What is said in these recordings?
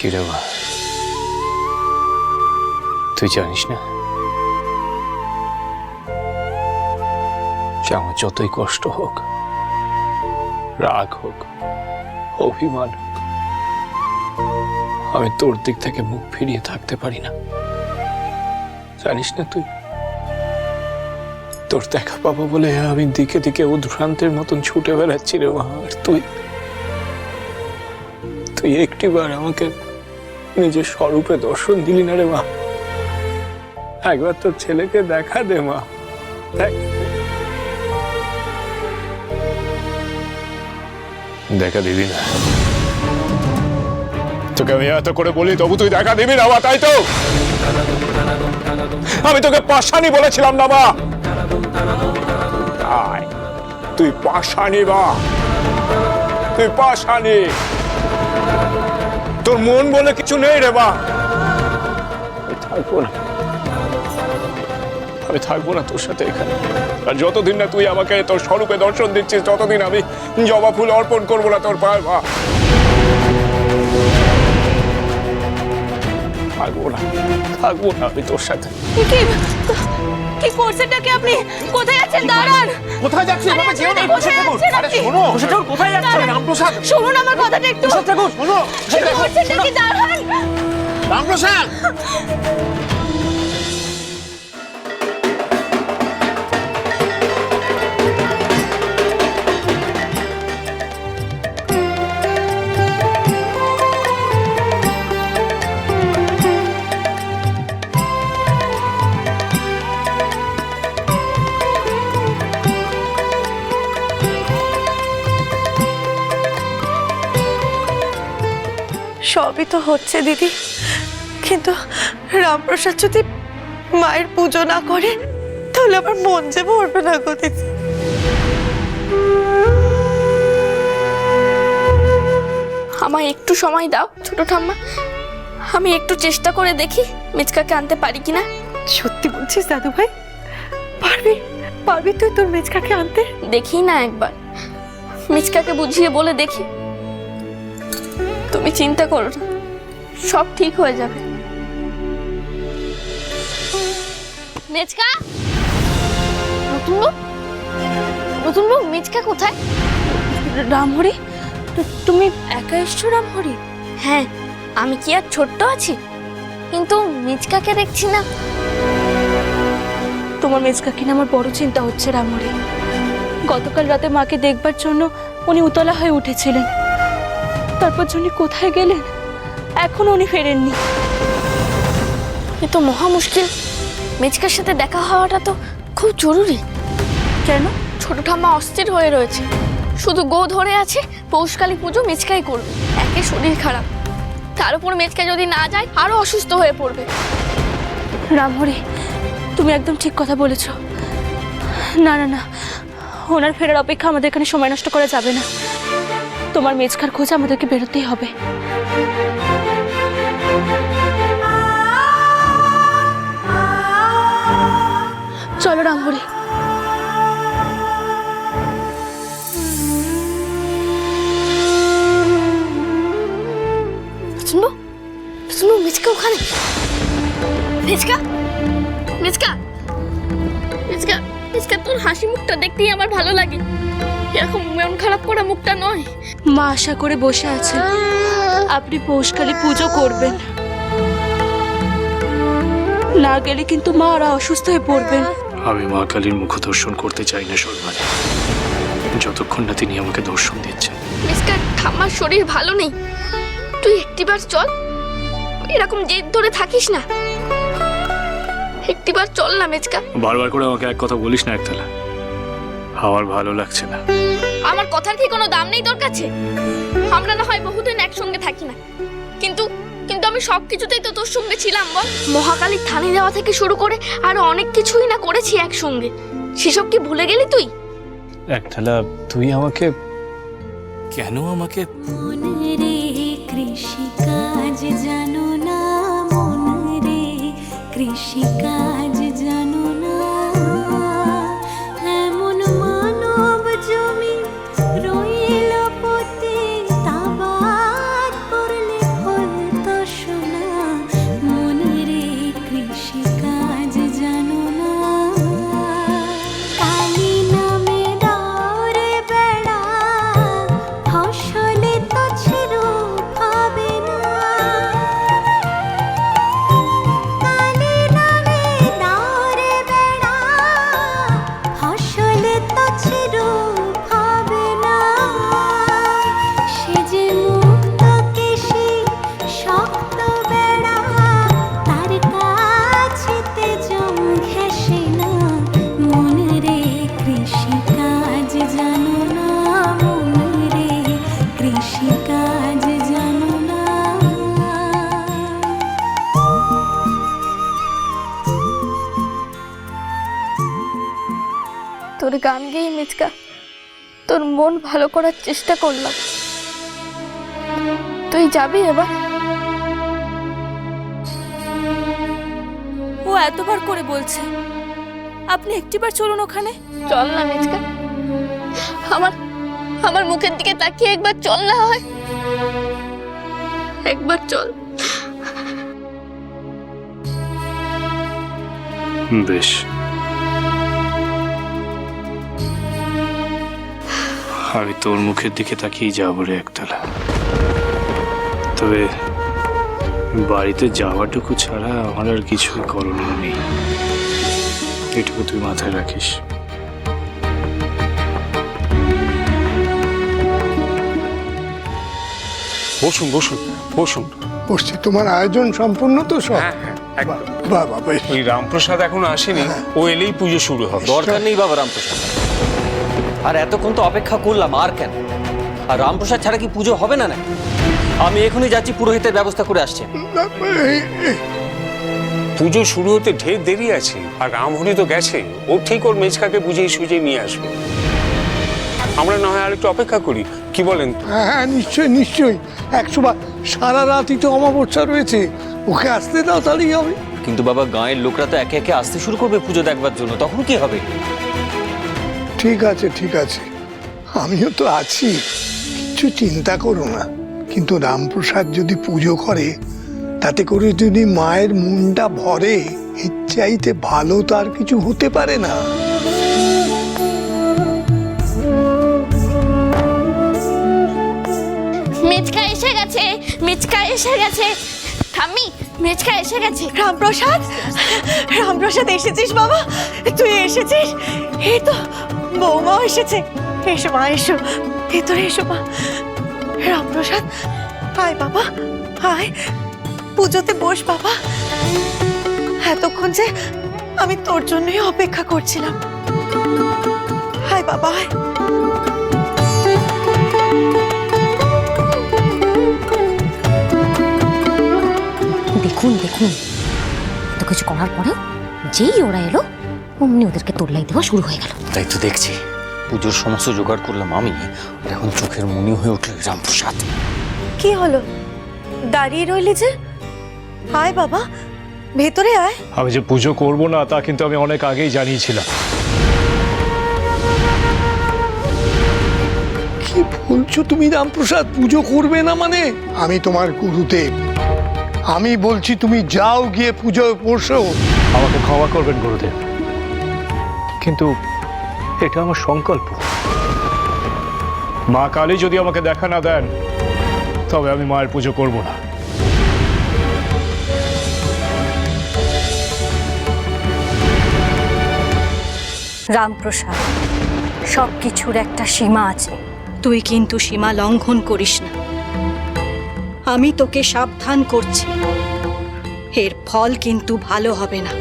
কিরে বা তুই জানিস না? যে আমার যতই কষ্ট হোক, রাগ হোক, অভিমান হোক, আমি তোর দিক থেকে মুখ ফিরিয়ে থাকতে পারি না। জানিস না তুই? তোর দেখা পাবো বলে আমি দিকে দিকে উদ্ভ্রান্তের মতন ছুটে বেড়াচ্ছি রে মা। আর তুই? তুই একটিবার আমাকে নিজের স্বরূপে দর্শন দিলি না রে মা। একবার তোর ছেলেকে দেখা দে মা। দেখা। দিবি না। তোকে আমি এত করে বলি, তবু তুই দেখা দিবি না মা, তাই তো? আমি তোকে পাশানি বলেছিলাম না মা। তাই। পাশানি বা তুই পাশানি। তোর মন বলে কিছু নেই রে বা আমি থাকব না। আমি থাকব না তোর সাথে এখানে। আর যতদিন না তুই আমাকে তোর স্বরূপে দর্শন দিচ্ছিস, ততদিন আমি জবা ফুল অর্পণ করব না তোর পায়ে মা। থাকব না থাকব না আমি তোর সাথে। কি কি করছেন কি আপনি? কোথায় আছেন? দাঁড়ান। কোথায় যাচ্ছেন? বাবা এভাবে যেও না কোথায় থাকুন। আরে শোনো। বসে থাকুন কোথায় যাচ্ছেন? রামপ্রসাদ। শুনুন আমার কথাটা একটু। বসে থাকুন শোনো। কি করছেন নাকি? দাঁড়ান। রামপ্রসাদ! সবই তো হচ্ছে দিদি। কিন্তু রামপ্রসাদ যদি মায়ের পুজো না করে তাহলে আমার মন যে ভরবে না গো দিদি। আমায় একটু সময় দাও ছোট ঠাম্মা। আমি একটু চেষ্টা করে দেখি মিচকাকে আনতে পারি কিনা। সত্যি বলছিস দাদু ভাই পারবি? পারবি তুই তোর মেজকাকে আনতে? দেখি না একবার। মিচকাকে বুঝিয়ে বলে দেখি। তুমি চিন্তা করো না। সব ঠিক হয়ে যাবে। মেচকা? নতুন বউ নতুন বউ মিচকা কোথায়? রামহরি তুমি একা এসছো রামহরি? হ্যাঁ আমি কি আর ছোট্ট আছি? কিন্তু মিচকাকে দেখছি না। তোমার মেজকা কিনা আমার বড় চিন্তা হচ্ছে রামহরি। গতকাল রাতে মাকে দেখবার জন্য উনি উতলা হয়ে উঠেছিলেন। তারপর উনি কোথায় গেলেন? এখনও উনি ফেরেননি। এ তো মহা মুশকিল। মেজকার সাথে দেখা হওয়াটা তো খুব জরুরি। কেন? ছোট ঠাম্মা অস্থির হয়ে রয়েছে। শুধু গো ধরে আছে পৌষকালী পুজো মেচকাই করবে। একে শরীর খারাপ। তার উপর মেচকা যদি না যায় আরও অসুস্থ হয়ে পড়বে। রামহরি তুমি একদম ঠিক কথা বলেছ। না না না ওনার ফেরার অপেক্ষা আমাদের এখানে সময় নষ্ট করা যাবে না। তোমার মেজকার খোঁজ আমাদেরকে বেরোতেই হবে। শুনব? মেচকা মেচকা? তোর হাসি মুখটা দেখতেই আমার ভালো লাগে। এরকম খারাপ করা মুখটা নয়। মা আশা করে বসে আছেন আপনি পৌষকালী পুজো করবেন। না গেলে কিন্তু মা ওরা অসুস্থ হয়ে পড়বেন। আমি মা কালীর মুখ দর্শন করতে চাই না সর্বাণী যতক্ষণ না তিনি আমাকে দর্শন দিচ্ছেন। মিসকা ঠাম্মার শরীর ভালো নেই। তুই একটিবার চল। এরকম জেদ ধরে থাকিস না। একটিবার চল না মেচকা বারবার করে আমাকে এক কথা বলিস না একতলা। আমার ভালো লাগছে না। আমার কথার কি কোনো দাম নেই তোর কাছে? আমরা না হয় বহুদিন একসঙ্গে থাকি না। আমি সব কিছুতেই তো তোর সঙ্গে ছিলাম বল। মহাকালীর থানি দেওয়া থেকে শুরু করে আরও অনেক কিছুই না করেছি একসঙ্গে। সেসব কি ভুলে গেলি তুই? একতলা তুই আমাকে কেন আমাকে মনরে কৃষিকাজ জানো না মনরে কৃষিকাজ মিচকা তোর মন ভালো করার চেষ্টা করলাম। তুই যাবি এবার? ও এতবার করে বলছে। আপনি একটিবার চলুন ওখানে। চল না মিচকা আমার আমার মুখের দিকে তাকিয়ে একবার চল না হয়। একবার চল। বেশ। আমি তোর মুখের দিকে তাকিয়ে যাব রে একতলা। তবে বাড়িতে যাওয়াটুকু ছাড়া আমার আর কিছু করণীয় নেই। এটুকু তুই মাথায় রাখিস। বসুন বসুন বসুন। বসছি তোমার আয়োজন সম্পূর্ণ তো সব। হ্যাঁ হ্যাঁ বাহ ওই রামপ্রসাদ এখন আসেনি ও এলেই পুজো শুরু হবে। দরকার নেই বাবা রামপ্রসাদ। আর এতক্ষণ তো অপেক্ষা করলাম আর কেন? আর রামপ্রসাদ ছাড়া কি পুজো হবে না না আমি এখনই যাচ্ছি পুরোহিতের ব্যবস্থা করে আসছে। পুজো শুরু হতে ঢের দেরি আছে আর রামহরি তো গেছে। ও ঠিক ওর মেজকাকে বুঝিয়ে সুঝিয়ে নিয়ে আসবে। আমরা না হয় আর একটু অপেক্ষা করি কি বলেন হ্যাঁ হ্যাঁ নিশ্চয়ই নিশ্চয়ই। একশো বার সারা রাতই তো অমাবস্যা রয়েছে। ওকে আসতে দাও তাহলেই হবে। কিন্তু বাবা গাঁয়ের লোকরা তো একে একে আসতে শুরু করবে পুজো দেখবার জন্য তখন কি হবে? ঠিক আছে ঠিক আছে। আমিও তো আছি। কিছু চিন্তা করো না। কিন্তু রামপ্রসাদ যদি পুজো করে তাতে করে যদি মায়ের মনটা ভরে এর চাইতে ভালো তো আর কিছু হতে পারে না। মিচকা এসে গেছে মিচকা এসে গেছে। ঠাম্মি মিচকা এসে গেছে। রামপ্রসাদ? রামপ্রসাদ এসেছিস বাবা? তুই এসেছিস? এই তো বৌমাও এসেছে। এসো মা, এসো। ভেতরে এসো মা। রামপ্রসাদ, আয় বাবা, আয়। পুজোতে বস বাবা। এতক্ষণ যে আমি তোর জন্যই অপেক্ষা করছিলাম। হায় বাবা, আয়। দেখুন দেখুন। এত কিছু করার পরেও যেই ওরা এলো অমনি ওদেরকে তোল্লাই দেওয়া শুরু হয়ে গেল। তাই তো দেখছি। পুজোর সমস্ত জোগাড় করলাম আমি এখন চোখের মনি হয়ে উঠল রামপ্রসাদ। কি হলো? দাঁড়িয়ে রইলি যে? আয় বাবা ভেতরে আয়। আমি যে পুজো করব না তা কিন্তু আমি অনেক আগেই জানিয়েছিলাম। কি বলছো তুমি রামপ্রসাদ? পুজো করবে না মানে? আমি তোমার গুরুদেব। আমি বলছি তুমি যাও গিয়ে পুজোয় বসো। আমাকে ক্ষমা করবেন গুরুদেব। কিন্তু এটা আমার সংকল্প। মা কালী যদি আমাকে দেখা না দেন তবে আমি মায়ের পুজো করব না। রামপ্রসাদ সব কিছুর একটা সীমা আছে। তুই কিন্তু সীমা লঙ্ঘন করিস না। আমি তোকে সাবধান করছি। এর ফল কিন্তু ভালো হবে না।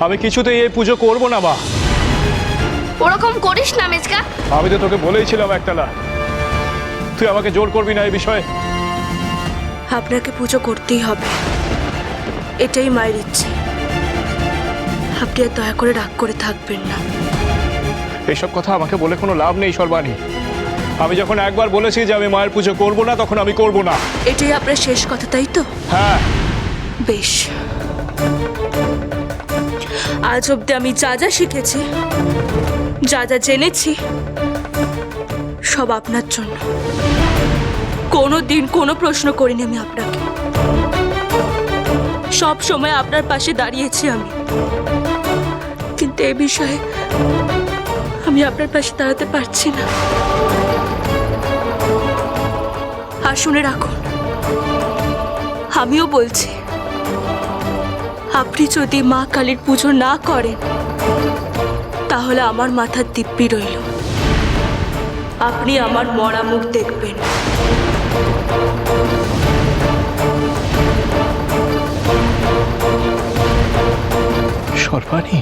আমি কিছুতেই এই পুজো করব না মা। ওরকম করিস না মিচকা আমি তো তোকে বলেইছিলাম একতলা তুই আমাকে জোর করবি না এই বিষয়ে। আপনাকে পুজো করতেই হবে। এটাই মায়ের ইচ্ছে। আপনি আর দয়া করে রাগ করে থাকবেন না। এসব কথা আমাকে বলে কোনো লাভ নেই সর্বাণী। আমি যখন একবার বলেছি যে আমি মায়ের পুজো করব না তখন আমি করব না। এটাই আপনার শেষ কথা তাই তো? হ্যাঁ। বেশ। আজ অব্দি আমি যা যা শিখেছি, যা যা জেনেছি, সব আপনার জন্য। কোনো দিন কোনো প্রশ্ন করিনি আমি আপনাকে। সব সময় আপনার পাশে দাঁড়িয়েছি আমি। কিন্তু এ বিষয়ে আমি আপনার পাশে দাঁড়াতে পারছি না। আর শুনে রাখুন, আমিও বলছি আপনি যদি মা কালীর পুজো না করেন, তাহলে আমার মাথার দিব্যি রইল। আপনি আমার মরা মুখ দেখবেন। সর্বাণী?